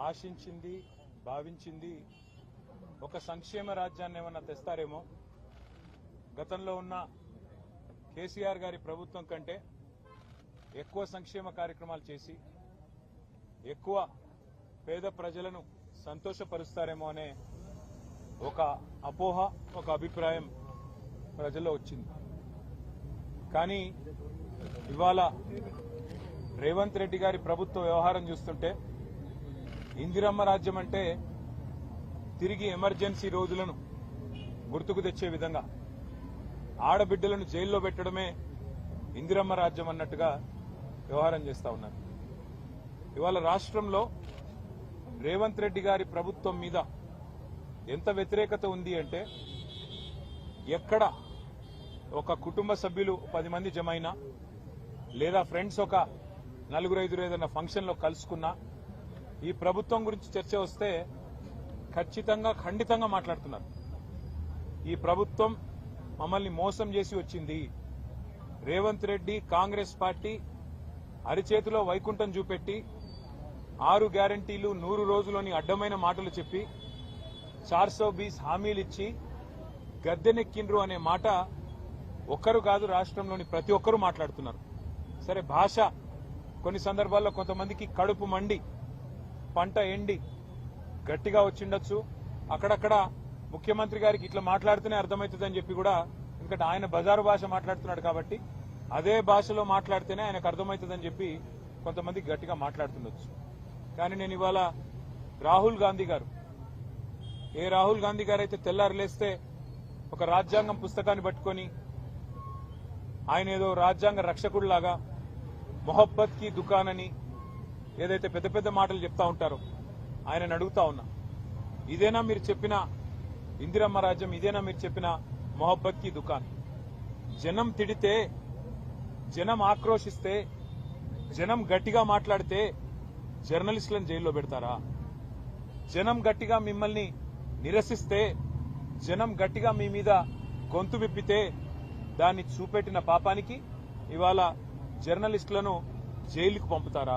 ఆశించింది భావించింది ఒక సంక్షేమ రాజ్యాన్ని ఏమన్నా తెస్తారేమో. గతంలో ఉన్న కేసీఆర్ గారి ప్రభుత్వం కంటే ఎక్కువ సంక్షేమ కార్యక్రమాలు చేసి ఎక్కువ పేద ప్రజలను సంతోషపరుస్తారేమో అనే ఒక అపోహ ఒక అభిప్రాయం ప్రజల్లో వచ్చింది. కానీ ఇవాళ రేవంత్ రెడ్డి గారి ప్రభుత్వ వ్యవహారం చూస్తుంటే ఇందిరమ్మ రాజ్యం అంటే తిరిగి ఎమర్జెన్సీ రోజులను గుర్తుకు తెచ్చే విధంగా ఆడబిడ్డలను జైల్లో పెట్టడమే ఇందిరమ్మ రాజ్యం అన్నట్టుగా వ్యవహారం చేస్తా ఉన్నారు. ఇవాళ రాష్ట్రంలో రేవంత్ రెడ్డి గారి ప్రభుత్వం మీద ఎంత వ్యతిరేకత ఉంది అంటే ఎక్కడ ఒక కుటుంబ సభ్యులు పది మంది జమైనా లేదా ఫ్రెండ్స్ ఒక నలుగురు ఐదుగురు ఏదైనా ఫంక్షన్లో కలుసుకున్నా ఈ ప్రభుత్వం గురించి చర్చ వస్తే ఖచ్చితంగా ఖండితంగా మాట్లాడుతున్నారు. ఈ ప్రభుత్వం మమ్మల్ని మోసం చేసి వచ్చింది. రేవంత్ రెడ్డి కాంగ్రెస్ పార్టీ అరిచేతిలో వైకుంఠం చూపెట్టి ఆరు గ్యారంటీలు నూరు రోజులోని అడ్డమైన మాటలు చెప్పి చార్సో బీస్ హామీలిచ్చి గద్దెనెక్కిండ్రు అనే మాట ఒక్కరు కాదు రాష్ట్రంలోని ప్రతి ఒక్కరూ మాట్లాడుతున్నారు. సరే భాష. కొన్ని సందర్భాల్లో కొంతమందికి కడుపు మండి. పంట ఎండి గట్టిగా వచ్చిండొచ్చు. అక్కడక్కడ ముఖ్యమంత్రి గారికి ఇట్లా మాట్లాడితేనే అర్థమవుతుందని చెప్పి కూడా ఎందుకంటే ఆయన బజారు భాష మాట్లాడుతున్నాడు కాబట్టి అదే భాషలో మాట్లాడితేనే ఆయనకు అర్థమవుతుందని చెప్పి కొంతమంది గట్టిగా మాట్లాడుతుండొచ్చు. కానీ నేను ఇవాళ రాహుల్ గాంధీ గారు ఏ రాహుల్ గాంధీ గారు అయితే తెల్లారు లేస్తే ఒక రాజ్యాంగం పుస్తకాన్ని పట్టుకొని ఆయన ఏదో రాజ్యాంగ రక్షకుడిలాగా మొహబ్బత్కి దుకాణని ఏదైతే పెద్ద పెద్ద మాటలు చెప్తా ఉంటారో ఆయనను అడుగుతా ఉన్నా. ఇదేనా మీరు చెప్పిన ఇందిరమ్మ రాజ్యం? ఇదేనా మీరు చెప్పిన మొహబ్బత్కి దుకాన్? జనం తిడితే జనం ఆక్రోశిస్తే జనం గట్టిగా మాట్లాడితే జర్నలిస్టులను జైల్లో పెడతారా? జనం గట్టిగా మిమ్మల్ని నిరసిస్తే జనం గట్టిగా మీ మీద గొంతు విప్పితే దాన్ని చూపెట్టిన పాపానికి ఇవాళ జర్నలిస్టులను జైలుకు పంపుతారా?